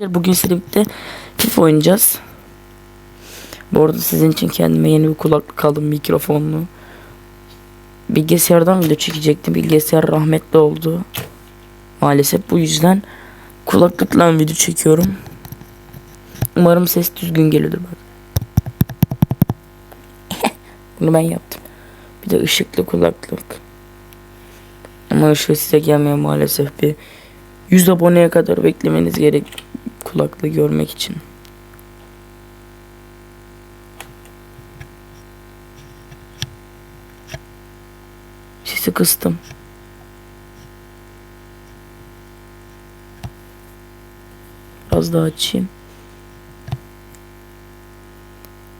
Bugün sizlerle birlikte FIFA oynayacağız. Bu arada sizin için kendime yeni bir kulaklık aldım mikrofonlu. Bilgisayardan video çekecektim. Bilgisayar rahmetli oldu. Maalesef bu yüzden kulaklıkla video çekiyorum. Umarım ses düzgün geliyordur bak. Bunu ben yaptım. Bir de ışıklı kulaklık. Ama ışığı size gelmiyor maalesef bir 100 aboneye kadar beklemeniz gerek kulaklığı görmek için. Sesi kıstım. Biraz daha açayım.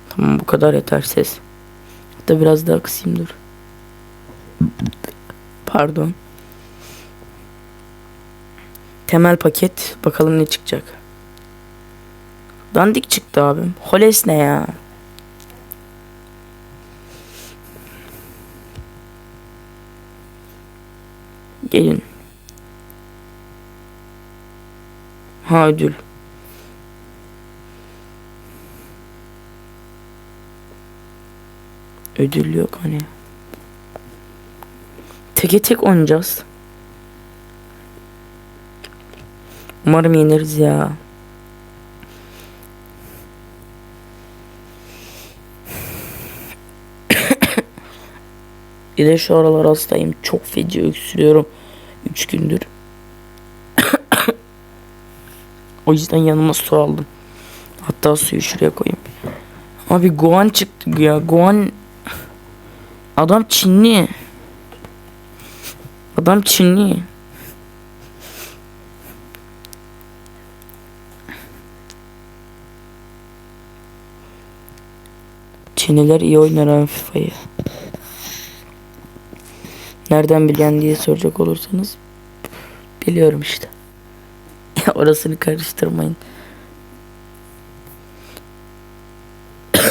Tamam bu kadar yeter ses. Hatta biraz daha kısayım dur. Pardon. Temel paket. Bakalım ne çıkacak. Dandik çıktı abim. Holes ne ya? Gelin. Ha ödül. Ödül yok hani. Teke tek oynayacağız. Umarım yeniriz ya. Bir de şu aralar hastayım. Çok feci öksürüyorum. 3 gündür. o yüzden yanıma su aldım. Hatta suyu şuraya koyayım. Abi Gohan çıktı ya. Gohan adam Çinli. Adam Çinli. Çinliler iyi oynar abi FIFA'yı. Nereden bilen diye soracak olursanız biliyorum işte. Orasını karıştırmayın.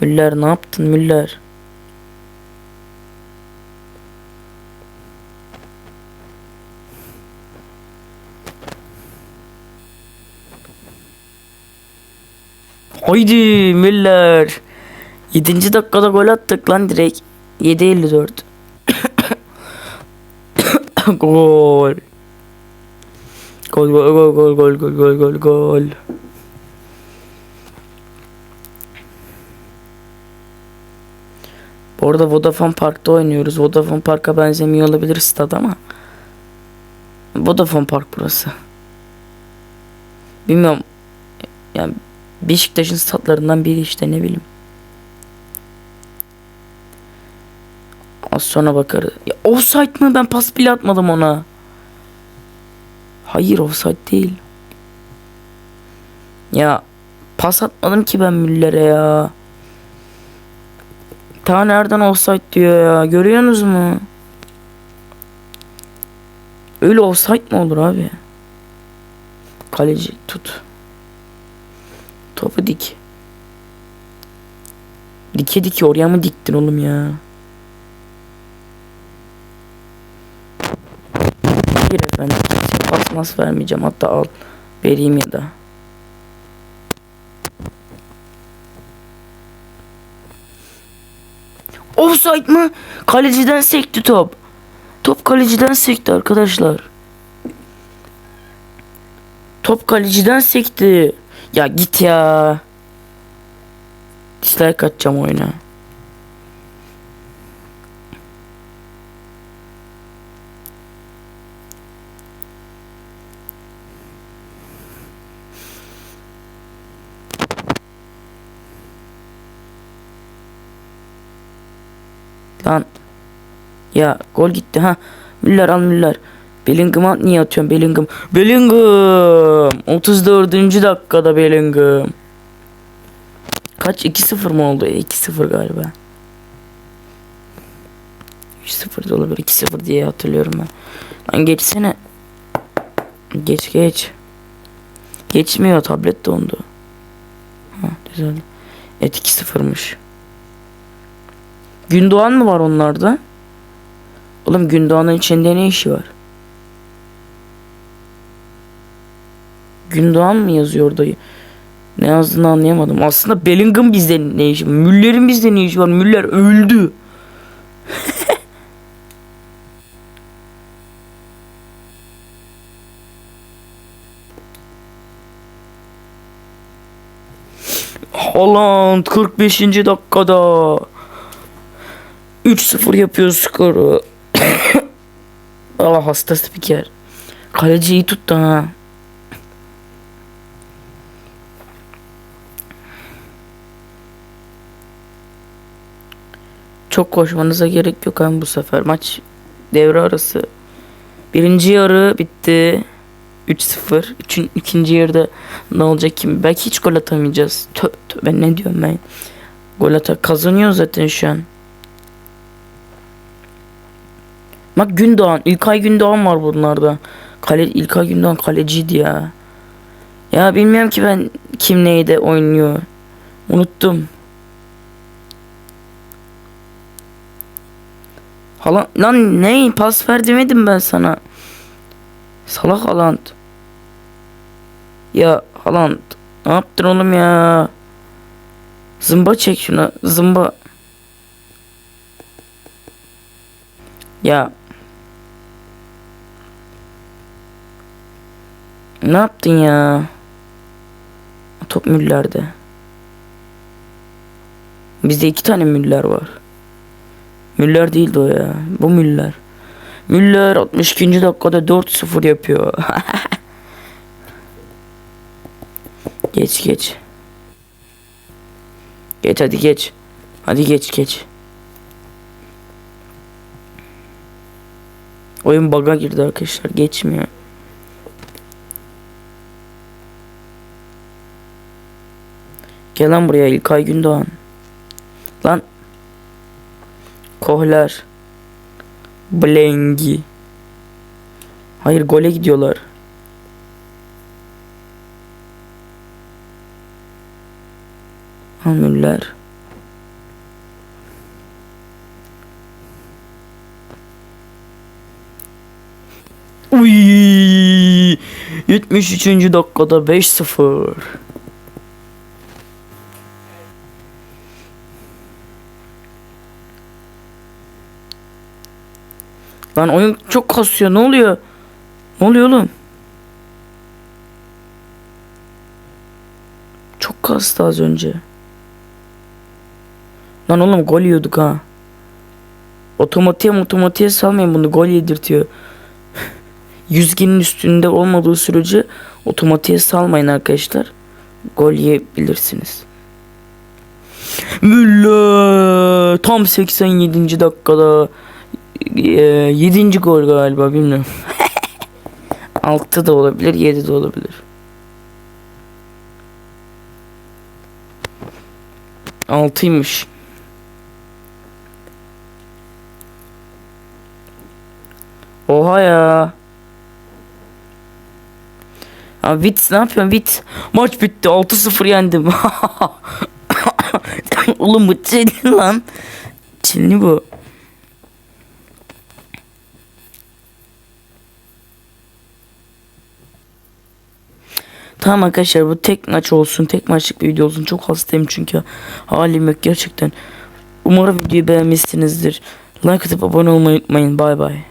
Müller ne yaptın Müller? Haydi Müller. 7. dakikada gol attık lan direkt. 7.54. gol. Gol gol gol gol gol gol gol gol gol. Bu arada Vodafone Park'ta oynuyoruz. Vodafone Park'a benzemiyor olabilir stad ama. Vodafone Park burası. Bilmiyorum. Yani Beşiktaş'ın statlarından biri işte ne bileyim. Az sonra bakarız. Ya offside mı? Ben pas bile atmadım ona. Hayır offside değil. Ya pas atmadım ki ben Müller'e ya. Ta nereden offside diyor ya. Görüyorsunuz mu? Öyle offside mi olur abi? Kaleci tut. Topu dik. Dike dike oraya mı diktin oğlum ya? Hayır efendim. Basmaz vermeyeceğim. Hatta al. Vereyim ya da. Offside mı? Kaleciden sekti top. Top kaleciden sekti arkadaşlar. Top kaleciden sekti. Ya git ya. Dislike atacağım oyuna. Lan. Ya gol gitti ha. Müller al Müller. Bellingham'a niye atıyorsun Bellingham? Bellingham! 34. dakikada Bellingham. Kaç? 2-0 mı oldu? 2-0 galiba. 3-0 da olabilir. 2-0 diye hatırlıyorum ben. Lan geçsene. Geç geç. Geçmiyor tablet dondu. Ha güzel. Et 2-0'mış. Gündoğan mı var onlarda? Oğlum Gündoğan'ın içinde ne işi var? Gündoğan mı yazıyor orada? Ne yazdığını anlayamadım. Aslında Bellingham bizde ne işi var? Müller'in bizde ne işi var? Müller öldü. Haaland 45. dakikada 3-0 yapıyor skoru. Allah hasta spiker. Kaleci iyi tuttu ha. Çok koşmanıza gerek yok hem bu sefer. Maç devre arası. Birinci yarı bitti. 3-0. Üçün, ikinci yarıda ne olacak kim? Belki hiç gol atamayacağız. Tö, tö, ben ne diyorum ben? Gol ata kazanıyor zaten şu an. Bak Gündoğan. İlkay Gündoğan var bunlarda. Kale, İlkay Gündoğan kaleciydi ya. Ya bilmiyorum ki ben kim neyde oynuyor. Unuttum. Hala lan ne pas ver demedim ben sana. Salak Haaland. Ya Haaland ne yaptın oğlum ya? Zımba çek şuna zımba. Ya. Ne yaptın ya? Top Müller'de. Bizde iki tane Müller var. Müller değildi o ya. Bu Müller. Müller 62. dakikada 4-0 yapıyor. geç geç. Geç hadi geç. Hadi geç geç. Oyun bug'a girdi arkadaşlar. Geçmiyor. Gel lan buraya İlkay Gündoğan. Lan. Kohler. Blengi. Hayır gole gidiyorlar. Müller. Uy! 73. dakikada 5-0. Lan oyun çok kasıyor. Ne oluyor? Ne oluyor oğlum? Çok kastı az önce. Lan oğlum gol yiyorduk ha. Otomatiğe otomatiğe salmayın bunu gol yedirtiyor. Yüzgenin üstünde olmadığı sürece otomatiğe salmayın arkadaşlar. Gol yiyebilirsiniz. Müller tam 87. dakikada 7. gol galiba bilmiyorum. 6 da olabilir 7 de olabilir. Altıymış. Oha ya. Abi Wits ne yapıyorsun Wits? Maç bitti 6-0 yendim. Oğlum bu Çinli lan. Çinli bu. Tamam arkadaşlar bu tek maç olsun. Tek maçlık bir video olsun. Çok hastayım çünkü halim yok gerçekten. Umarım videoyu beğenmişsinizdir. Like atıp abone olmayı unutmayın. Bay bay.